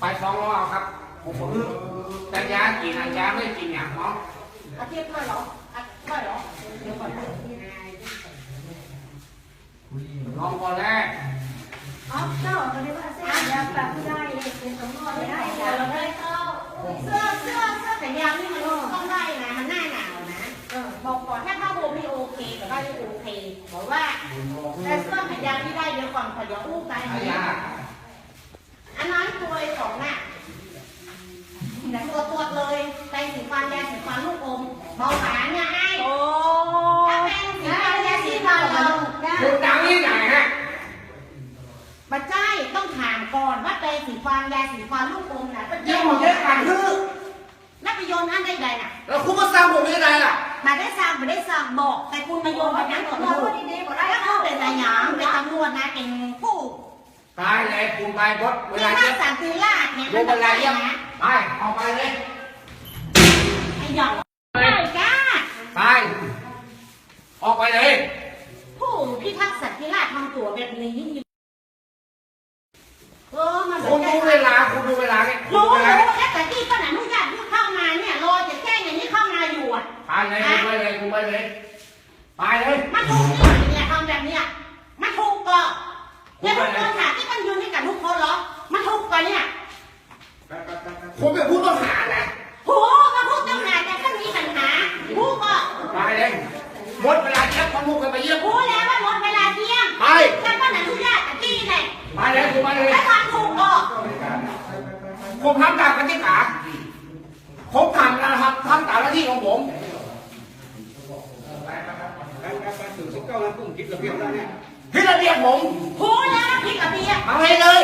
ไปฟ้องร้องเอาครับ ผมผมแต่ยากินอะยาไม่กินอย่างน้องอาทิตย์ด้วยเหรออาทิตย์ด้วยเหรอเดี๋ยวก่อนนะน้องคนแรกอ๋อเจ้าก็ได้ว่าเส้นยาปรับได้เลยเป็นสมมติไม่ไม่ได้ได้เดี๋ยวเราได้เข้าเสื้อเสื้อเสื้อแขนยาวนี่มันต้องได้นะมันหน้าหนาวนะเออบอกก่อนถ้าผ้าโบไม่โอเคแต่ว่าไม่โอเคบอกว่าแต่เสื้อแขนยาวที่ได้เดี๋ยวก่อนขอเดี๋ยวอู้กันอายา อันนั้นตัวสองน่ะแต่ตัวตัวเลยแปรงสีฟันยาสีฟันลูกอมเบาหวานเนี่ยไอ้ โอ้ ถ้าแปรงสีฟันยาสีฟันเรา คุณดังที่ไหนฮะ บัจใจยต้องถามก่อนว่าแปรง สีฟันยาสีฟันลูกอมน่ะเป็นยิ่งหมดเยอะกันคือนักไปโยนอันใดๆน่ะแล้วคุณมาสร้างผมยังไงล่ะมาได้สั่งมาได้สั่งบอกแต่คุณมาโยนแบบนั้นกับเราลูพูกดดีๆบอกได้แล้วเข้าเขาเป็เป็นนอะไรนายยาหยางงเป็นตำรวจนะเป็นผู้ตายเลยคุณไปบดเวที่ลาท่าเย็บสันติราชเนี่ยดูมันเวจะลาได้เย็บนะไปออกไปเลยไอ้หยองได้จ้าไปออกไปเลยผู้พิทักษ์สันติราชทำตัวแบบนี้ ไปเลยคุณไปเลยไปเลยมันถูกที่ไหนเนี่ยทำแบบเนี้ยมันถูกก็แล้วทุกคนค่ะที่มันยืนให้กับทุกคนเหรอ มันถูกก็เนี่ยผมเป็นผู้ต้องหานะโหมาพูดต้องหาแต่ถ้ามีปัญหาพูดก็ไปเลยหมดเวลาเย็บพอลูกกันไปเย็บพูดแล้วว่าหมดเวลาเที่ยงไปแต่ป้าหนันทุกอย่างตะกี้เลยไปเลยคุณไปเลยแล้วทำถูกก็ผมทำตามกติกาผมทำนะครับทำตามหน้าที่ของผม ถึงสิบ เก้าล้านกุ้งคิดระเบียบแล้วเนี่ยที่ระเบียบผมพูดแล้วผิดกับเบียร์เอาให้เลย